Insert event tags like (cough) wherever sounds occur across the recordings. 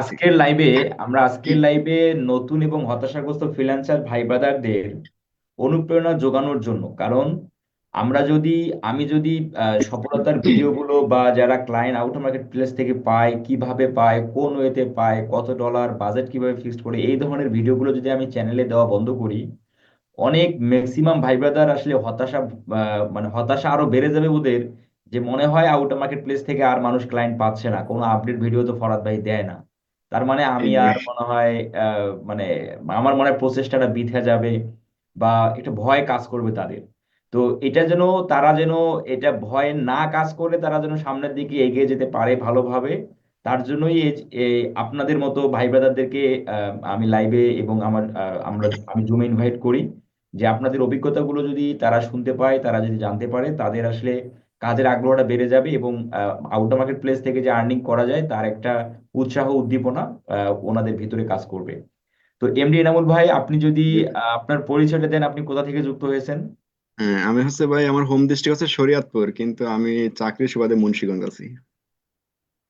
আজকের লাইভে আমরা আজকের লাইভে নতুন এবং হতাশাগ্রস্ত ফ্রিল্যান্সার ভাই ব্রাদারদের অনুপ্রেরণা যোগানোর জন্য। কারণ আমরা যদি আমি যদি সফলতার ভিডিওগুলো বা যারা ক্লায়েন্ট আউট মার্কেট প্লেস থেকে পায় কীভাবে পায় কোন ওয়েতে পায় কত ডলার বাজেট কীভাবে ফিক্সড করে এই ধরনের ভিডিওগুলো যদি আমি চ্যানেলে দেওয়া বন্ধ করি অনেক ম্যাক্সিমাম ভাই ব্রাদার আসলে হতাশা মানে হতাশা আরও বেড়ে যাবে ওদের যে মনে হয় আউট মার্কেট প্লেস থেকে আর মানুষ ক্লায়েন্ট পাচ্ছে না কোনো আপডেট ভিডিও তো ফরহাদ ভাই দেয় না। তার মানে আমি আর মনে হয় আহ, মানে আমার মনে হয় প্রচেষ্টাটা বৃথা যাবে বা একটা ভয় কাজ করবে তাদের। তো এটা যেন তারা যেন এটা ভয় না কাজ করে তারা যেন সামনের দিকে এগিয়ে যেতে পারে ভালোভাবে তার জন্যই আপনাদের মতো ভাই ব্রাদারদেরকে আমি লাইভে এবং আমার আমরা আমি জুমে ইনভাইট করি যে আপনাদের অভিজ্ঞতাগুলো যদি তারা শুনতে পায় তারা যদি জানতে পারে তাদের আসলে কাজের আগ্রহটা বেড়ে যাবে এবং আউটার মার্কেট প্লেস থেকে যে আর্নিং করা যায় তার একটা উৎসাহ উদ্দীপনা ওনাদের ভিতরে কাজ করবে। তো এমডি এনামুল ভাই আপনি যদি আপনার পরিচয়টা দেন আপনি কোথা থেকে যুক্ত হয়েছেন? হ্যাঁ আমি হচ্ছে ভাই আমার হোম ডিস্ট্রিক্ট হচ্ছে শরীয়তপুর কিন্তু আমি চাকরির সুবাদে মুন্সিগঞ্জ আছি।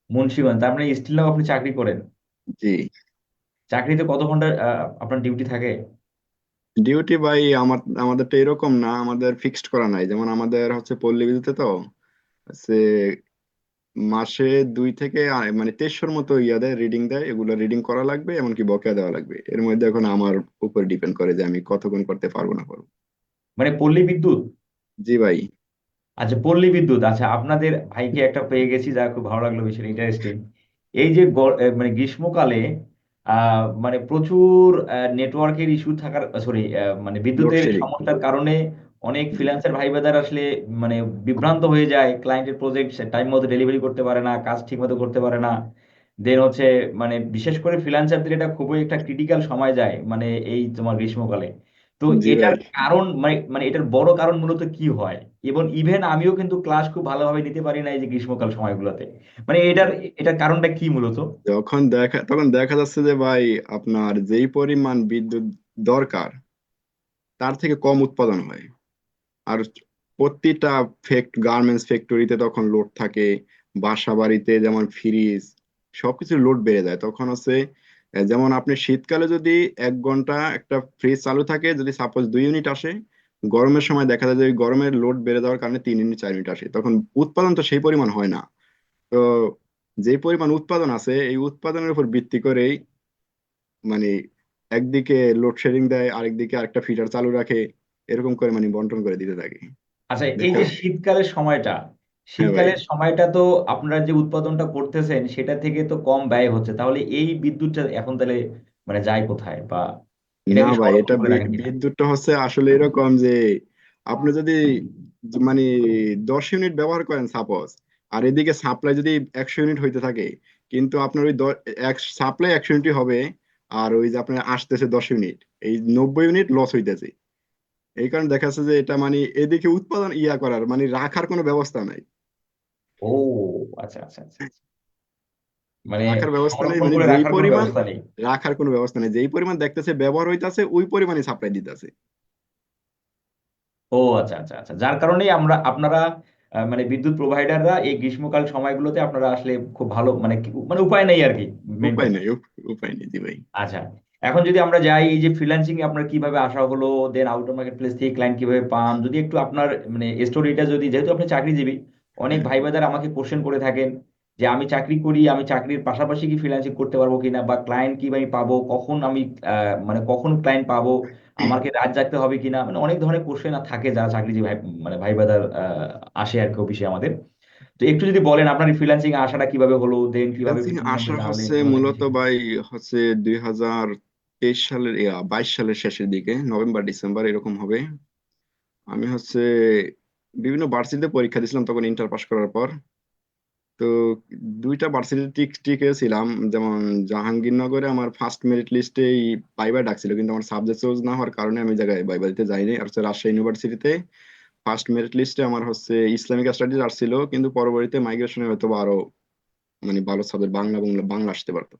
মুন্সিগঞ্জ তার মানে স্টিল নাও আপনি চাকরি করেন? জি। চাকরিতে কত ঘণ্টা আপনার ডিউটি থাকে? ডিউটি ভাই আমার আমাদের তো এরকম না আমাদের ফিক্সড করা নাই। যেমন আমাদের হচ্ছে পল্লী বিদ্যুতে তো হচ্ছে মাসে দুই থেকে মানে তেইশশোর মতো ইয়া দেয় রিডিং দেয় এগুলো রিডিং করা লাগবে এমনকি বকেয়া দেওয়া লাগবে। এর মধ্যে এখন আমার উপর ডিপেন্ড করে যে আমি কতক্ষণ করতে পারব না পারব মানে পল্লী বিদ্যুৎ? জি ভাই। আচ্ছা পল্লী বিদ্যুৎ। আচ্ছা আপনাদের ভাইকে একটা পেয়ে গেছি যা খুব ভালো লাগল বিষয়টা ইন্টারেস্টিং এই যে গ- এ, মানে গ্রীষ্মকালে আহ মানে প্রচুর নেটওয়ার্কের ইস্যু থাকার সরি মানে বিদ্যুতের লোডশেডিং সমস্যার কারণে অনেক ফ্রিল্যান্সার ভাই ব্রাদার আসলে মানে বিভ্রান্ত হয়ে যায় ক্লায়েন্টের প্রজেক্ট টাইম মতো ডেলিভারি করতে পারে না কাজ ঠিক মতো করতে পারে না। দেন হচ্ছে মানে বিশেষ করে ফ্রিল্যান্সারদের এটা খুবই একটা ক্রিটিক্যাল সময় যায় মানে এই তোমার গ্রীষ্মকালে। তো এটার কারণ মানে মানে এটার বড় কারণ মূলত কি হয়? এবং ইভেন আমিও কিন্তু ক্লাস খুব ভালোভাবে নিতে পারি না এই যে গ্রীষ্মকাল সময়গুলোতে। মানে এটার এটার কারণটা কি মূলত? যখন দেখা তখন দেখা যাচ্ছে যে ভাই আপনার যেই পরিমাণ বিদ্যুৎ দরকার তার থেকে কম উৎপাদন হয়। আর প্রতিটা ফেক্ট গার্মেন্টস ফ্যাক্টরিতে তখন লোড থাকে বাসা বাড়িতে যেমন ফ্রিজ সবকিছু লোড বেড়ে যায়। তখন হচ্ছে যেমন আপনি শীতকালে যদি এক ঘণ্টা একটা ফ্রিজ চালু থাকে, যদি সাপোজ দুই ইউনিট আসে, গরমের সময় দেখা যায় যে গরমের লোড বেড়ে যাওয়ার কারণে তিন ইউনিট চার ইউনিট আসে। তখন উৎপাদন তো সেই পরিমাণ হয় না। তো যে পরিমাণ উৎপাদন আছে, এই উৎপাদনের উপর ভিত্তি করেই মানে একদিকে লোডশেডিং দেয়, আরেকদিকে আরেকটা ফিটার চালু রাখে। এরকম করে মানে বন্টন করে দিতে থাকে। আচ্ছা এই যে শীতকালের সময়টা হ্যাঁ শীতকালের সময়টা তো আপনারা যে উৎপাদনটা করতেছেন সেটা থেকে তো কম ব্যয় হচ্ছে। তাহলে এই বিদ্যুৎটা এখন তাহলে মানে যায় কোথায়? বা না ভাই এটা বিদ্যুৎটা হচ্ছে আসলে এরকম যে আপনি যদি মানে দশ ইউনিট ব্যবহার করেন সাপোজ আর এদিকে সাপ্লাই যদি একশো ইউনিট হইতে থাকে কিন্তু আপনার ওই সাপ্লাই একশো ইউনিট হবে আর ওই যে আপনার আসতেছে দশ ইউনিট এই নব্বই ইউনিট লস হইতেছে। এই কারণে দেখা যাচ্ছে যে এটা মানে এদিকে উৎপাদন ইয়া করার মানে রাখার কোনো ব্যবস্থা নাই। ও আচ্ছা আচ্ছা আচ্ছা মানে রাখার ব্যবস্থা নেই মানে যেই পরিমাণ রাখার কোনো ব্যবস্থা নেই যেই পরিমাণ দেখতেছে ব্যবহার হইতাছে ওই পরিমাণে সাপ্লাই দিতেছে। ও আচ্ছা আচ্ছা আচ্ছা। যার কারণেই আমরা আপনারা মানে বিদ্যুৎ প্রোভাইডাররা এই গ্রীষ্মকাল সময়গুলোতে আপনারা আসলে খুব ভালো মানে মানে উপায় নেই আর কি। উপায় নেই উপায় নেই জি ভাই। আচ্ছা। এখন যদি আমরা যাই এই যে ফ্রিল্যান্সিং এ আপনার কীভাবে আসা হলো দেন আউটার মার্কেট প্লেস থেকে ক্লায়েন্ট কীভাবে পান? যদি একটু আপনার মানে স্টোরিটা যদি যেহেতু আপনি চাকরিজীবী অনেক ভাই ব্রাদার আমাকে কোশ্চেন করে থাকেন যে আমি চাকরি করি আমি চাকরির পাশাপাশি কি ফ্রিল্যান্সিং করতে পারব কিনা বা ক্লায়েন্ট কি আমি পাবো কখন আমি মানে কখন ক্লায়েন্ট পাবো আমাকে রাত জাগতে হবে কিনা মানে অনেক ধরনের কোশ্চেন থাকে যারা চাকরিজীবী ভাই মানে ভাই ব্রাদার আসে আর কি অফিসে আমাদের। তো একটু যদি বলেন আপনার ফ্রিল্যান্সিং আসাটা কীভাবে হলো দেন কীভাবে আসা হচ্ছে মূলত ভাই হচ্ছে দুই হাজার তেইশ সালের বাইশ সালের শেষের দিকে, নভেম্বর, ডিসেম্বর এরকম হবে। আমি হচ্ছে বিভিন্ন ভার্সিটিতে পরীক্ষা দিয়েছিলাম তখন ইন্টার পাস করার পর। তো দুইটা ভার্সিটিতে টিক টিকে ছিলাম। যেমন জাহাঙ্গীরনগরে আমার ফার্স্ট মেরিট লিস্টে বাইবা ডাকছিল, কিন্তু আমার সাবজেক্ট চোজ না হওয়ার কারণে আমি জায়গায় বাইবা দিতে যাইনি। আর হচ্ছে রাজশাহী ইউনিভার্সিটিতে ফার্স্ট মেরিট লিস্টে আমার হচ্ছে ইসলামিক স্টাডিজ আসছিল, কিন্তু পরবর্তীতে মাইগ্রেশনে হয়তো আরও মানে ভালো সাবজেক্ট বাংলা বাংলা বাংলা আসতে পারতো।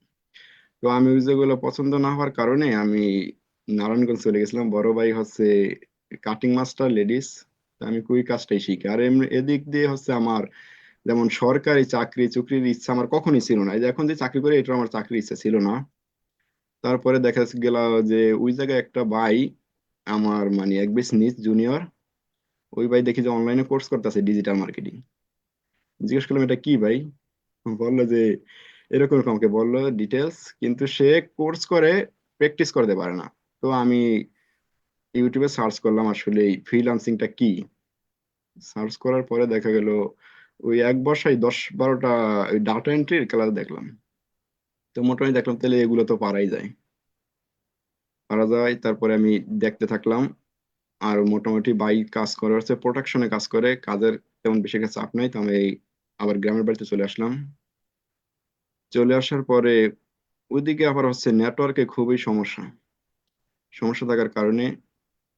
তো আমি ওই যেগুলো পছন্দ না হওয়ার কারণে আমি নারায়ণগঞ্জ চলে গেছিলাম। বড় ভাই হচ্ছে কাটিং মাস্টার লেডিস আমি কুই কাজটাই শিখি। আর এদিক দিয়ে হচ্ছে আমার যেমন সরকারি চাকরি, চুকরির ইচ্ছা আমার কখনই ছিল না। এখন যে চাকরি করে এটা আমার চাকরির ইচ্ছা ছিল না। তারপরে দেখা গেল যে ওই জায়গায় একটা ভাই আমার মানে এক বেশ নিচ জুনিয়র ওই ভাই দেখি যে অনলাইনে কোর্স করতেছে ডিজিটাল মার্কেটিং জিজ্ঞেস করলাম, এটা কি ভাই? বলল যে এরকম এরকম আমাকে বলল ডিটেলস কিন্তু সে কোর্স করে প্র্যাকটিস করতে পারে না। তো আমি ইউটিউবে সার্চ করলাম আসলে এই ফ্রিল্যান্সিংটা কি। সার্চ করার পরে দেখা গেল ওই এক বর্ষায় দশ বারোটা ওই ডাটা এন্ট্রির ক্লাস দেখলাম। তো মোটামুটি দেখলাম তাহলে এগুলো তো পারাই যায়। পারা যায়, তারপরে আমি দেখতে থাকলাম। আর মোটামুটি বাই কাজ করে হচ্ছে প্রোডাকশনে কাজ করে। কাজের তেমন বেশি একটা চাপ নাই, তো আমি আবার গ্রামের বাড়িতে চলে আসলাম। চলে আসার পরে ওইদিকে আবার হচ্ছে নেটওয়ার্কে খুবই সমস্যা। সমস্যা থাকার কারণে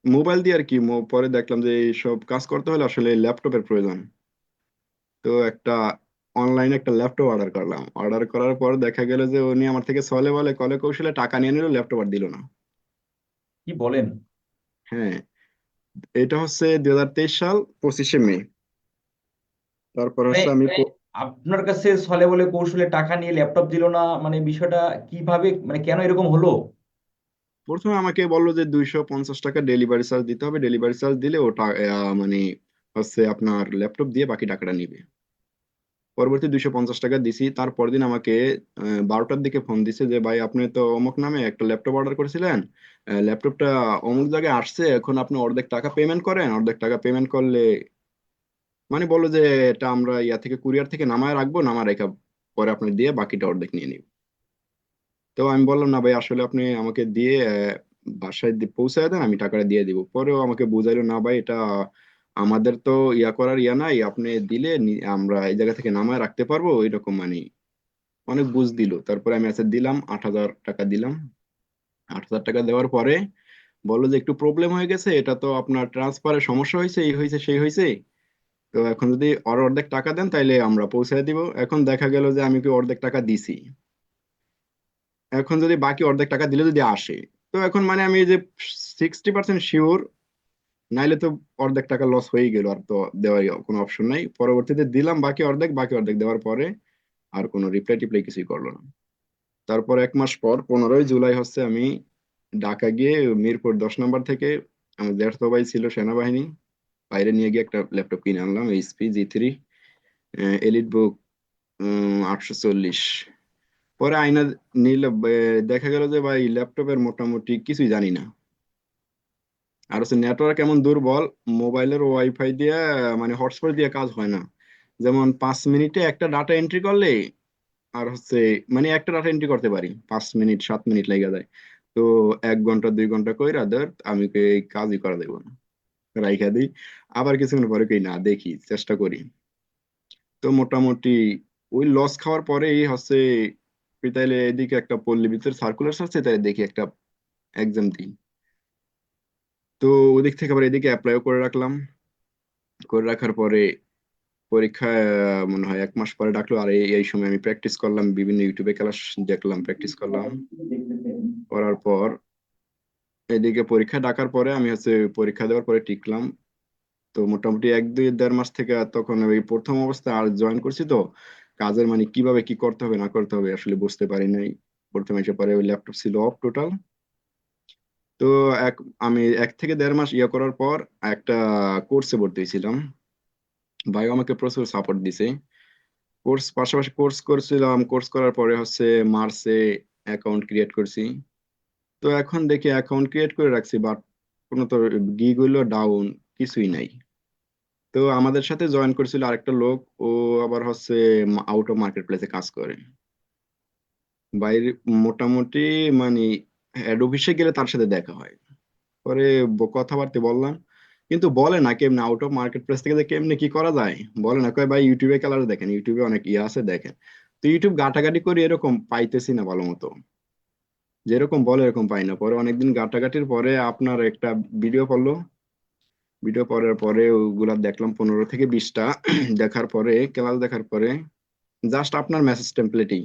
মোবাইল দিয়ে আর কি পরে দেখলাম যে এইসব কাজ করতে হলে আসলে ল্যাপটপের প্রয়োজন। তো একটা অনলাইনে একটা ল্যাপটপ অর্ডার করলাম। অর্ডার করার পর দেখা গেল যে উনি আমার থেকে সলে বলে কলে কৌশলে টাকা নিয়ে নিল ল্যাপটপ আর দিল না। কি বলেন? হ্যাঁ এটা হচ্ছে দুই হাজার তেইশ সাল পঁচিশে মে। তারপর হচ্ছে আমি আপনার কাছে ছলে বলে কৌশলে টাকা নিয়ে ল্যাপটপ দিল না মানে বিষয়টা কীভাবে মানে কেন এরকম হলো? প্রথমে আমাকে বলল যে দুইশো পঞ্চাশ টাকা ডেলিভারি চার্জ দিতে হবে। ডেলিভারি চার্জ দিলে ওটা মানে হচ্ছে আপনার ল্যাপটপ দিয়ে বাকি টাকাটা নিবে। পরবর্তী দুইশো পঞ্চাশ টাকা দিছি। তারপর দিন আমাকে বারোটার দিকে ফোন দিছে যে, ভাই, আপনি তো অমুক নামে একটা ল্যাপটপ অর্ডার করেছিলেন। ল্যাপটপটা অমুক জায়গায় আসছে। এখন আপনি অর্ধেক টাকা পেমেন্ট করেন। অর্ধেক টাকা পেমেন্ট করলে মানে বলল যে, এটা আমরা ইয়া থেকে, কুরিয়ার থেকে নামায় রাখব, নামায় রেখে পরে আপনি দিয়ে বাকিটা অর্ধেক নিয়ে নিব। তো আমি বললাম, না ভাই, আসলে আপনি আমাকে দিয়ে বাসায় পৌঁছায় দেন, আমি টাকাটা দিয়ে দিব। পরেও আমাকে বুঝাইলো, না ভাই, এটা আমাদের তো ইয়া করার ইয়া নাই, আপনি দিলে আমরা এই জায়গা থেকে নামায় রাখতে পারব এরকম মানে। অনেক বুঝ দিল। তারপরে আমি আচ্ছা দিলাম, আট হাজার টাকা দিলাম। আট হাজার টাকা দেওয়ার পরে বলল যে, একটু প্রবলেম হয়ে গেছে, এটা তো আপনার ট্রান্সফারের সমস্যা হয়েছে, এই হয়েছে, সেই হয়েছে। তো এখন যদি আর অর্ধেক টাকা দেন, তাইলে আমরা পৌঁছে দিব। এখন দেখা গেল যে আমি কি অর্ধেক টাকা দিছি। এখন যদি বাকি অর্ধেক টাকা দিলে যদি আসে, তো এখন মানে আমি যে সিক্সটি পার্সেন্ট শিওর নাইলে তো অর্ধেক টাকা লস হয়ে গেল, আর তো দেওয়ার কোনো অপশন নাই। পরবর্তীতে দিলাম বাকি অর্ধেক বাকি অর্ধেক দেওয়ার পরে আর কোনো রিপ্লাই টিপ্লাই কিছুই করল না। তারপর এক মাস পর, পনেরোই জুলাই হচ্ছে আমি ঢাকা গিয়ে মিরপুর দশ নম্বর থেকে আমার জ্যাঠতো ভাই ছিল সেনাবাহিনী। বাইরে নিয়ে গিয়ে একটা ল্যাপটপ কিনে আনলাম HP G three EliteBook আটশো চল্লিশ। পরে আয়না নিলে দেখা গেল যে ভাই ল্যাপটপের মোটামুটি কিছুই জানি না। আর হচ্ছে নেটওয়ার্ক এমন দুর্বল মোবাইলের ওয়াইফাই দিয়ে মানে হটস্পট দিয়ে কাজ হয় না। যেমন পাঁচ মিনিটে একটা ডাটা এন্ট্রি করলে, আর হচ্ছে মানে একটা ডাটা এন্ট্রি করতে পারি, পাঁচ মিনিট, সাত মিনিট লেগে যায়। তো এক ঘণ্টা, দুই ঘণ্টা কইরা ধর, আমি এই কাজই করা দেবো না। রাইখা দিই। আবার কিছুক্ষণ পরে কই না দেখি চেষ্টা করি। তো মোটামুটি ওই লস খাওয়ার পরেই হচ্ছে তুই তাইলে এদিকে একটা পল্লী ভিতরে সার্কুলার আছে তাই দেখি একটা এক্সাম দিই। তো ওদিক থেকে আবার এদিকে অ্যাপ্লাইও করে রাখলাম। করে রাখার পরে পরীক্ষা মনে হয় এক মাস পরে ডাকলো। আর এই সময় আমি প্র্যাকটিস করলাম বিভিন্ন ইউটিউবে ক্লাস দেখলাম প্র্যাকটিস করলাম। করার পর এদিকে পরীক্ষা ডাকার পরে আমি হচ্ছে পরীক্ষা দেওয়ার পরে টিকলাম। তো মোটামুটি এক, দুই, দেড় মাস থেকে তখন ওই প্রথম অবস্থায় আর জয়েন করছি তো, কাজের মানে কীভাবে কি করতে হবে, না করতে হবে আসলে বুঝতে পারি নাই। প্রথমে এসে পরে ওই ল্যাপটপ ছিল অফ টোটাল তো এক, আমি এক থেকে দেড় মাস ইয়ে করার পর একটা কোর্সে ভর্তি হয়েছিলাম। ভাই আমাকে প্রচুর সাপোর্ট দিছে। কোর্স পাশাপাশি কোর্স করছিলাম। কোর্স করার পরে হচ্ছে মার্চে অ্যাকাউন্ট ক্রিয়েট করছি। তো এখন দেখি অ্যাকাউন্ট ক্রিয়েট করে রাখছি বাট কোনো তো গিগ হইল ডাউন কিছুই নাই। তো আমাদের সাথে জয়েন করেছিল আরেকটা লোক, ও আবার হচ্ছে আউট অফ মার্কেট প্লেসে কাজ করে। বাইরে মোটামুটি মানে হেড অফিসে গেলে তার সাথে দেখা হয়। পরে কথাবার্তা বললাম, কিন্তু বলে না কেমনি আউট অফ মার্কেট প্লেস থেকে কেমনে কি করা যায়? বলে না, কয় ভাই ইউটিউবে খেলার দেখেন ইউটিউবে অনেক ইয়ে আছে দেখেন। তো ইউটিউব ঘাটাঘাটি করে এরকম পাইতেছি না ভালো মতো। যেরকম বলে এরকম পাই না। পরে অনেকদিন ঘাটাঘাটির পরে আপনার একটা ভিডিও পড়ল। ভিডিও পড়ার পরে ওগুলা দেখলাম পনেরো থেকে বিশটা। (clears throat) দেখার পরে ক্লাস দেখার পরে জাস্ট আপনার মেসেজ টেমপ্লেটই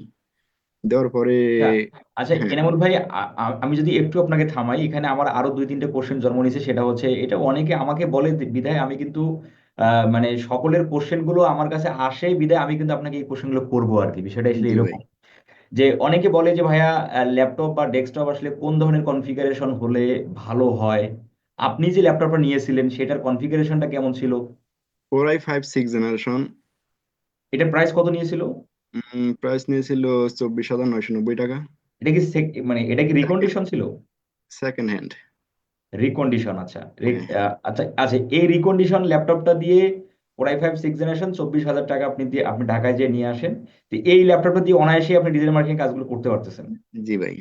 দেওয়ার পরে আচ্ছা হ্যাঁ। এনামুল ভাই আ- আ- আমি যদি একটু আপনাকে থামাই এখানে আমার আরও দুই তিনটে কোশ্চেন জন্ম নিয়েছে সেটা হচ্ছে এটা অনেকে আমাকে বলে বিধায় আমি কিন্তু আহ, মানে সকলের কোশ্চেনগুলো আমার কাছে আসে বিদায় আমি কিন্তু আপনাকে এই কোশ্চেনগুলো করব আর কি। বিষয়টা আসলে এরকম। যে অনেকে বলে যে ভাইয়া ল্যাপটপ বা ডেস্কটপ আসলে কোন ধরনের কনফিগারেশন হলে ভালো হয়? আপনি যে ল্যাপটপটা নিয়েছিলেন সেটার কনফিগারেশনটা কেমন ছিল? Core i five six generation এটার প্রাইস কত নিয়েছিল? প্রাইস নিয়েছিল চব্বিশ হাজার নয়শো নব্বই টাকা। এটা কি মানে এটা কি রিকন্ডিশন ছিল? সেকেন্ড হ্যান্ড রিকন্ডিশন আচ্ছা। হ্যাঁ। আচ্ছা আচ্ছা এই রিকন্ডিশন ল্যাপটপটা দিয়ে কোরাই ফাইভ সিক্স জেনারেশন চব্বিশ হাজার টাকা আপনি দিয়ে আপনি ঢাকায় যেয়ে নিয়ে আসেন। তো এই ল্যাপটপটা দিয়ে অনায়াসে আপনি ডিজিটাল মার্কেটিং কাজগুলো করতে পারতেছেন। জি ভাই।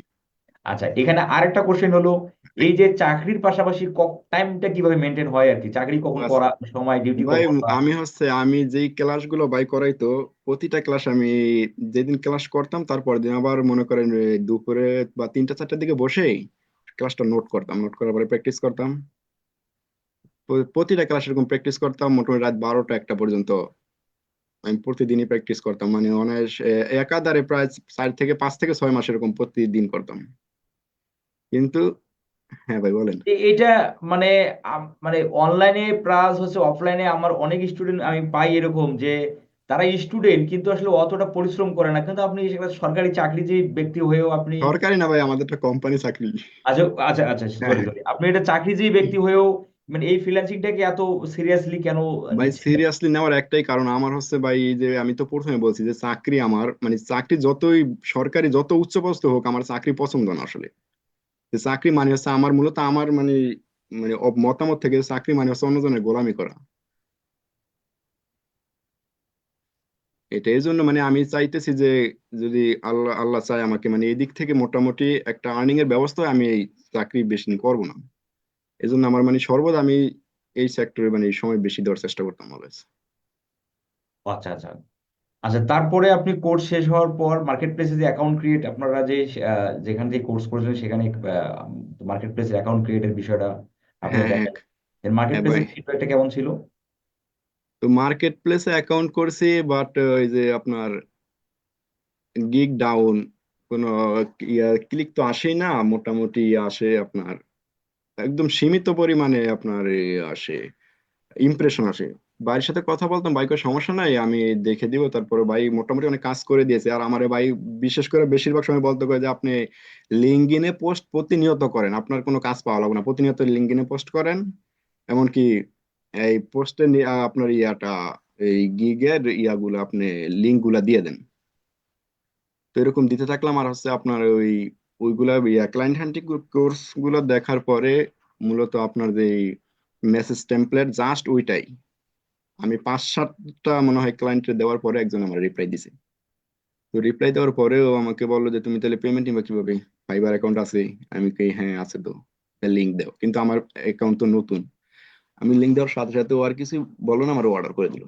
আচ্ছা এখানে আরেকটা কোশ্চেন হলো এই যে চাকরির পাশাপাশি টাইমটা কীভাবে মেনটেন হয় আর কি? চাকরি কখন আচ্ছা, করা সময় ডিউটি ভাই আমি হচ্ছে আমি যেই ক্লাসগুলো ভাই করাইতো প্রতিটা ক্লাস আমি যেদিন ক্লাস করতাম তারপর দিন আবার মনে করেন দুপুরে বা তিনটা চারটার দিকে বসেই ক্লাসটা নোট করতাম। নোট করার পরে প্র্যাকটিস করতাম। প্রতিটা ক্লাস এরকম প্র্যাকটিস করতাম মোটামুটি রাত বারোটা একটা পর্যন্ত। আমি প্রতিদিনই প্র্যাকটিস করতাম মানে অনায়াস একাধারে প্রায় চার থেকে পাঁচ থেকে ছয় মাস এরকম প্রতিদিন করতাম। কিন্তু হ্যাঁ ভাই বলেন। এটা মানে মানে অনলাইনে প্লাস হচ্ছে অফলাইনে আমার অনেক স্টুডেন্ট আমি পাই এরকম যে তারা স্টুডেন্ট কিন্তু আসলে অতটা পরিশ্রম করে না। কিন্তু আপনি একটা সরকারি চাকরিজীবী ব্যক্তি হয়েও আপনি সরকারি না ভাই আমাদের একটা কোম্পানি চাকরি। আচ্ছা আচ্ছা আচ্ছা হ্যাঁ। সরি সরি আপনি এটা চাকরিজীবী ব্যক্তি হয়েও মানে এই ফ্রিল্যান্সিংটাকে এত সিরিয়াসলি কেন ভাই সিরিয়াসলি নেওয়ার একটাই কারণ আমার হচ্ছে ভাই এই যে আমি তো প্রথমে বলছি যে চাকরি আমার মানে চাকরি যতই সরকারি যত উচ্চপদস্থ হোক আমার চাকরি পছন্দ না আসলে। যে চাকরি মানে হচ্ছে আমার মূলত আমার মানে মানে মতামত থেকে চাকরি মানে হচ্ছে অন্যজনের গোলামি করা। এটা এই জন্য মানে আমি চাইতেছি যে যদি আল্লাহ আল্লাহ চায় আমাকে মানে এই দিক থেকে মোটামুটি একটা আর্নিং এর ব্যবস্থা আমি এই চাকরি বেশি করব না। এই জন্য আমার মানে সর্বদা আমি এই সেক্টরে মানে এই সময় বেশি দেওয়ার চেষ্টা করতাম অলওয়েজ আচ্ছা আচ্ছা। আচ্ছা তারপরে আপনি কোর্স শেষ হওয়ার পর মার্কেট প্লেসে যে অ্যাকাউন্ট ক্রিয়েট আপনারা যে যেখান থেকে কোর্স করেছেন সেখানে মার্কেট প্লেসের অ্যাকাউন্ট ক্রিয়েটের বিষয়টা আপনারা হ্যাঁ দেখেন। এর মার্কেট প্লেসের ফিডব্যাকটা কেমন ছিল? তো মার্কেট প্লেসে অ্যাকাউন্ট করছি বাট ওই যে আপনার গিগ ডাউন কোনো ক্লিক তো আসেই না মোটামুটি আসে আপনার একদম সীমিত পরিমাণে আপনার আসে ইমপ্রেশন আসে। ভাইয়ের সাথে কথা বলতাম, ভাই সমস্যা নাই, আমি দেখে দিব। তারপরে ভাই মোটামুটি অনেক কাজ করে দিয়েছে। আর আমার ভাই বিশেষ করে বেশিরভাগ সময় বলতে করে যে, আপনি লিঙ্কডইনে পোস্ট প্রতিনিয়ত করেন। আপনার কোনো কাজ পাওয়া লাগবে না। প্রতিনিয়ত লিঙ্কডইনে পোস্ট করেন। এমনকি এই পোস্টে আপনার ইয়াটা, এই গিগের ইয়াগুলো আপনি লিঙ্কগুলা দিয়ে দেন। তো এরকম দিতে থাকলাম। আর হচ্ছে আপনার ওই ওইগুলা ইয়া ক্লায়েন্ট হান্টিং কোর্সগুলো দেখার পরে মূলত আপনার যে মেসেজ টেমপ্লেট জাস্ট ওইটাই। আমি পাঁচ সাতটা মনে হয় ক্লায়েন্টে দেওয়ার পরে একজন আমার রিপ্লাই দিছে। তো রিপ্লাই দেওয়ার পরেও আমাকে বলল যে তুমি তাহলে পেমেন্ট নিবা কীভাবে? ফাইবার অ্যাকাউন্ট আছে? আমি কই হ্যাঁ আছে তো। লিঙ্ক দাও। কিন্তু আমার অ্যাকাউন্ট তো নতুন। আমি লিঙ্ক দেওয়ার সাথে সাথে ও আর কিছু বলো না আমার অর্ডার করে দিল।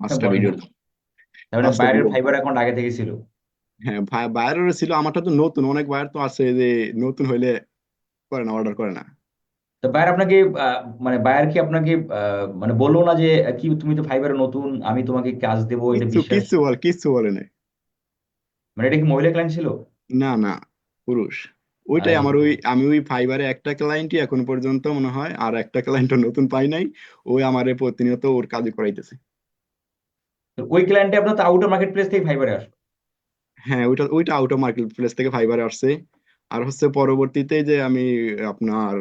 পাঁচটা ভিডিও ফাইবার অ্যাকাউন্ট আগে থেকে ছিল। হ্যাঁ ভাই বায়ারেরও ছিল আমারটা তো নতুন অনেক বায়ার তো আছে যে নতুন হইলে করে না অর্ডার করে না। তো বায়ার আপনাকে আহ, মানে বায়ার কি আপনাকে আহ, মানে বলল না যে আহ, কি তুমি তো ফাইবারে নতুন আমি তোমাকে কাজ দেবো এটা কিচ্ছু বিশ্বাস? কিচ্ছু বল কিচ্ছু বলে নাই। মানে এটা কি মহিলা ক্লায়েন্ট ছিল? না না পুরুষ। ওইটাই আরে আমার ওই আমি ওই ফাইবারে একটা ক্লায়েন্টই এখন পর্যন্ত মনে হয় আর একটা ক্লায়েন্টও নতুন পাই নাই ওই আমারে প্রতিনিয়ত ওর কাজ করাইতেছে। তো ওই ক্লায়েন্টে আপনার তো আউটার মার্কেট প্লেস থেকে ফাইবারে আসলো। হ্যাঁ ওইটা ওইটা আউট মার্কেট প্লেস থেকে ফাইবারে আসছে। আর হচ্ছে পরবর্তীতে যে আমি আপনার,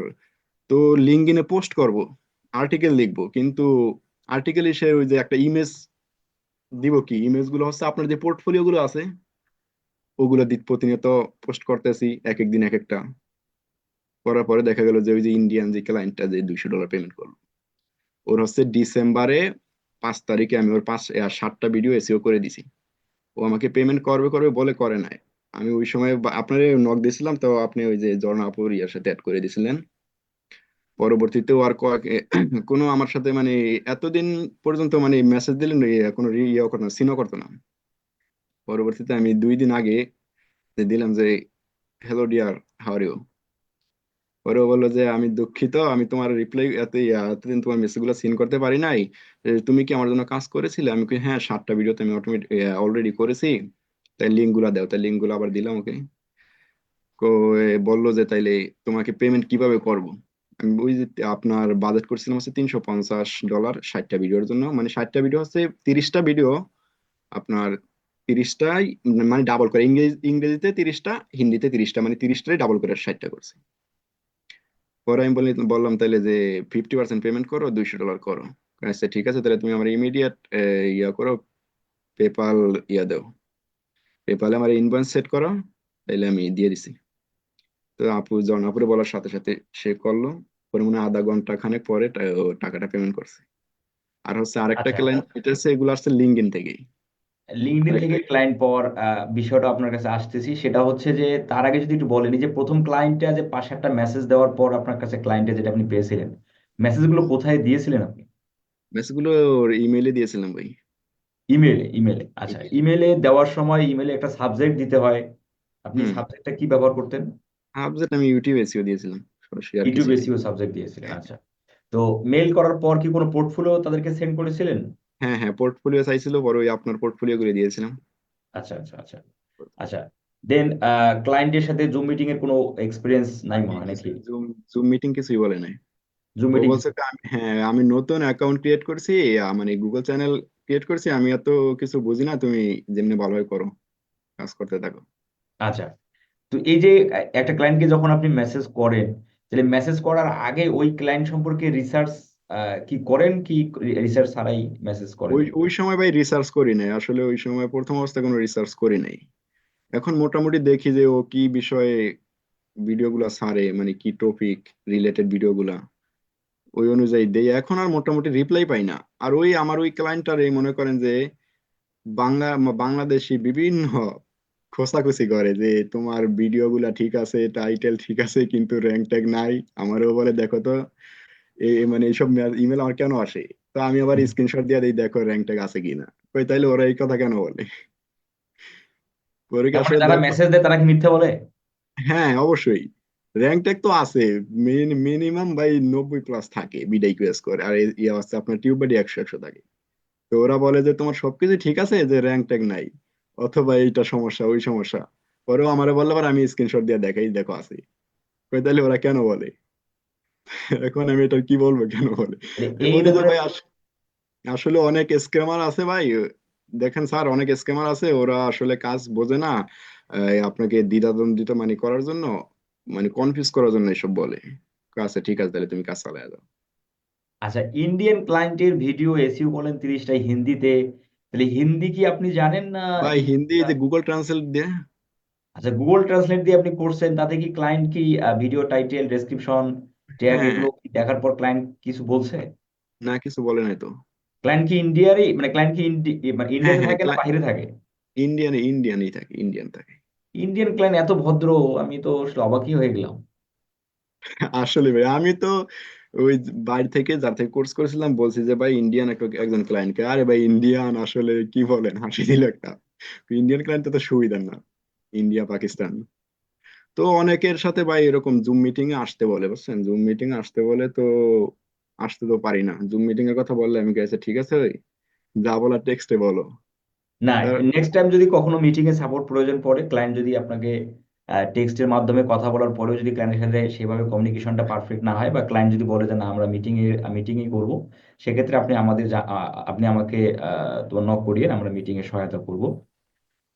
তো লিঙ্কডইনে পোস্ট করব আর্টিকেল লিখব, কিন্তু আর্টিকেল এসে ওই যে একটা ইমেজ দিব কি? ইমেজগুলো হচ্ছে আপনার যে পোর্টফোলিও গুলো আছে, ওগুলো প্রতিনিয়ত পোস্ট করতেছি, এক এক দিন এক একটা। করার পরে দেখা গেল যে ওই যে ইন্ডিয়ান যে ক্লায়েন্টটা যে দুইশো ডলার পেমেন্ট করল। ওর হচ্ছে ডিসেম্বরে পাঁচ তারিখে আমি ওর পাঁচ, সাতটা ভিডিও এসিও করে দিছি। ও আমাকে পেমেন্ট করবে করবে, বলে করে নাই। আমি ওই সময় আপনার নক দিয়েছিলাম, তো আপনি ওই যে ঝর্ণা আপুর ইয়ার সাথে অ্যাড করে দিয়েছিলেন। পরবর্তীতেও আর (clears throat) কোনো আমার সাথে মানে এতদিন পর্যন্ত মানে মেসেজ দিলেন কোনো রি- ইয়ে করতো না সিনও করতো না। পরবর্তীতে আমি দুই দিন আগে দিলাম যে hello dear how are you পরে ও বলল যে, আমি দুঃখিত, আমি তোমার রিপ্লাই এত, এতদিন তোমার মেসেজগুলো সিন করতে পারি নাই। তুমি কি আমার জন্য কাজ করেছিলে? আমি কই হ্যাঁ সাতটা ভিডিওতে আমি অটোমেটিক অলরেডি করেছি। তাই লিঙ্কগুলা দাও, তাই লিঙ্কগুলো আবার দিলাম ওকে বলল যে, তাইলে তোমাকে পেমেন্ট কীভাবে করব? আমি ওই যে, আপনার বাজেট করছিলাম হচ্ছে তিনশো পঞ্চাশ ডলার ষাটটা ভিডিওর জন্য। মানে ষাটটা ভিডিও হচ্ছে তিরিশটা ভিডিও আপনার তিরিশটাই মানে ডাবল করে ইংরেজি, ইংরেজিতে তিরিশটা, হিন্দিতে তিরিশটা মানে তিরিশটাই ডাবল করে ষাটটা করছি। পরে আমি বলি বললাম তাহলে যে ফিফটি পার্সেন্ট পেমেন্ট করো দুইশো ডলার করো। আচ্ছা ঠিক আছে তাহলে তুমি আমার ইমিডিয়েট ইয়া করো পেপাল ইয়া দাও। পেপালে আমার ইনভয়েস সেট করো তাহলে আমি দিয়ে দিছি। তো আপু যখন আপুরে বলার সাথে সাথে সে করল। পরে মনে হয় আধা ঘণ্টা খানেক পরে টাকাটা পেমেন্ট করছে। আর হচ্ছে আরেকটা ক্লায়েন্ট এটা হচ্ছে এগুলো আসছে লিঙ্কডইন থেকেই। লিঙ্কডইন থেকে ক্লায়েন্ট পাওয়ার বিষয়টা আপনার কাছে আসতেছি। সেটা হচ্ছে যে তার আগে যদি একটু বলেন যে প্রথম ক্লায়েন্টটা যে পাশে একটা মেসেজ দেওয়ার পর আপনার কাছে ক্লায়েন্টে যেটা আপনি পেয়েছিলেন মেসেজগুলো কোথায় দিয়েছিলেন আপনি? মেসেজগুলো ইমেইলে দিয়েছিলাম ভাই। ইমেলে ইমেলে আচ্ছা ইমেইলে দেওয়ার সময় ইমেলে একটা সাবজেক্ট দিতে হয়। আপনি সাবজেক্টটা কি ব্যবহার করতেন? সাবজেক্ট আমি ইউটিউব এসিও দিয়েছিলাম। সরাসরি ইউটিউব এসইও সাবজেক্ট দিয়েছিলেন আচ্ছা। তো মেল করার পর কি কোনো পোর্টফোলিও তাদেরকে সেন্ড করেছিলেন? হ্যাঁ হ্যাঁ পোর্টফোলিও চাইছিল পরে ওই আপনার পোর্টফোলিও করে দিয়েছিলাম। আচ্ছা আচ্ছা আচ্ছা আচ্ছা। দেন ক্লায়েন্টের সাথে জুম মিটিং এর কোনো এক্সপিরিয়েন্স নাই মনে হয় নাকি? জুম জুম মিটিং কিছুই বলে নাই। জুম ও মিটিং বলছে আমি- হ্যাঁ আমি নতুন অ্যাকাউন্ট ক্রিয়েট করছি মানে গুগল চ্যানেল ক্রিয়েট করছি আমি এত কিছু বুঝি না তুমি যেমনি ভালোভাবে করো কাজ করতে থাকো। আচ্ছা তো এই যে একটা ক্লায়েন্টকে যখন আপনি মেসেজ করেন তাহলে মেসেজ করার আগে ওই ক্লায়েন্ট সম্পর্কে রিসার্চ কি করেন কি রিসার্চ ছাড়াই মেসেজ করেন? ওই সময় ভাই রিসার্চ করি নাই। আসলে ওই সময় প্রথম অবস্থায় কোনো রিসার্চ করি নাই। এখন মোটামুটি দেখি যে ও কি বিষয়ে ভিডিওগুলো ছাড়ে মানে কি টপিক রিলেটেড ভিডিওগুলা। ওই অনুযায়ী দেই। এখন আর মোটামুটি রিপ্লাই পাই না। আর ওই, আমার ওই ক্লায়েন্টটার এই মনে করেন যে বাংলা, বাংলাদেশি বিভিন্ন খোঁচাখুচি করে যে তোমার ভিডিওগুলা ঠিক আছে টাইটেল ঠিক আছে, কিন্তু র্যাঙ্ক ট্যাগ নাই। আমারও বলে, দেখো তো মানে এইসব ইমেল আমার কেন আসে? তো আমি আবার। স্ক্রিনশট দিয়ে দিই দেখো র্যাঙ্ক ট্যাগ আছে কিনা। কই তাইলে ওরা এই কথা কেন বলে? যারা মেসেজ দেয় তারা কি মিথ্যা বলে? হ্যাঁ অবশ্যই। র্যাঙ্ক ট্যাগ তো আছে। মিনিমাম ভাই নব্বই প্লাস থাকে বিডাই কোয়েস করে আর এই- ইয়ে আছে আপনার টিউব বাডি একশো একশো থাকে। তো ওরা বলে যে তোমার সবকিছু ঠিক আছে যে র্যাঙ্ক ট্যাগ নাই? অথবা এইটা সমস্যা ওই সমস্যা? পরেও আমারে বললে আবার আমি স্ক্রিনশট দিয়ে দেখাই দেখো আছে। কই তাহলে ওরা কেন বলে? এখন আমি এটা কি বলব কেন বলে? ভাই আসলে অনেক স্ক্যামার আছে ভাই। দেখেন স্যার অনেক স্ক্যামার আছে ওরা আসলে কাজ বোঝে না আপনাকে দ্বিধাদ্বন্দ্বিত মানে করার জন্য মানে কনফিউজ করার জন্য এসব বলে। আচ্ছা ঠিক আছে তাহলে তুমি কাজ চালায় যাও। আচ্ছা ইন্ডিয়ান ক্লায়েন্টের ভিডিও এসইও বলেন তিরিশটাই হিন্দিতে তাহলে হিন্দি কি আপনি জানেন না? ভাই হিন্দি যে গুগল ট্রান্সলেট দিয়ে। আচ্ছা গুগল ট্রান্সলেট দিয়ে আপনি করছেন তাতে কি ক্লায়েন্ট কি ভিডিও টাইটেল ডেসক্রিপশন হ্যাঁ। এগুলো দেখার পর ক্লায়েন্ট কিছু বলছে? না কিছু বলে নাই তো। ক্লায়েন্ট কি ইন্ডিয়ারই মানে ক্লায়েন্ট কি মানে ইন্ডিয়াতে হ্যাঁ থাকে না বাইরে থাকে? ইন্ডিয়ান ইন্ডিয়ানই থাকে ইন্ডিয়ান থাকে। ইন্ডিয়ান ক্লায়েন্ট এত ভদ্র আমি তো অবাকই হয়ে গেলাম। আসলে ভাই আমি তো ওই বাইরে থেকে যার থেকে কোর্স করেছিলাম বলছি যে ভাই ইন্ডিয়ান একটা একজন ক্লায়েন্টকে আরে ভাই ইন্ডিয়ান আসলে কি বলেন? হাসি দিল একটা। ইন্ডিয়ান ক্লায়েন্ট তো সুবিধার না। ইন্ডিয়া পাকিস্তান তো অনেকের সাথে ভাই এরকম জুম মিটিং এ আসতে বলে বুঝছেন? জুম মিটিং এ আসতে বলে তো আসতে তো পারি না। জুম মিটিং এর কথা বললে আমি গেছে ঠিক আছে ওই যা বলার টেক্সটে বলো। না নেক্সট টাইম যদি কখনো মিটিং এ সাপোর্ট প্রয়োজন পড়ে ক্লায়েন্ট যদি আপনাকে টেক্সটের মাধ্যমে কথা বলার পরেও যদি ক্লায়েন্টের সাথে সেভাবে কমিউনিকেশনটা পারফেক্ট না হয় বা ক্লায়েন্ট যদি বলে যে না আমরা মিটিং এ মিটিংই করব সেক্ষেত্রে আপনি আমাদের আপনি আমাকে তোমার নক করিয়ে আমরা মিটিং এ সহায়তা করব।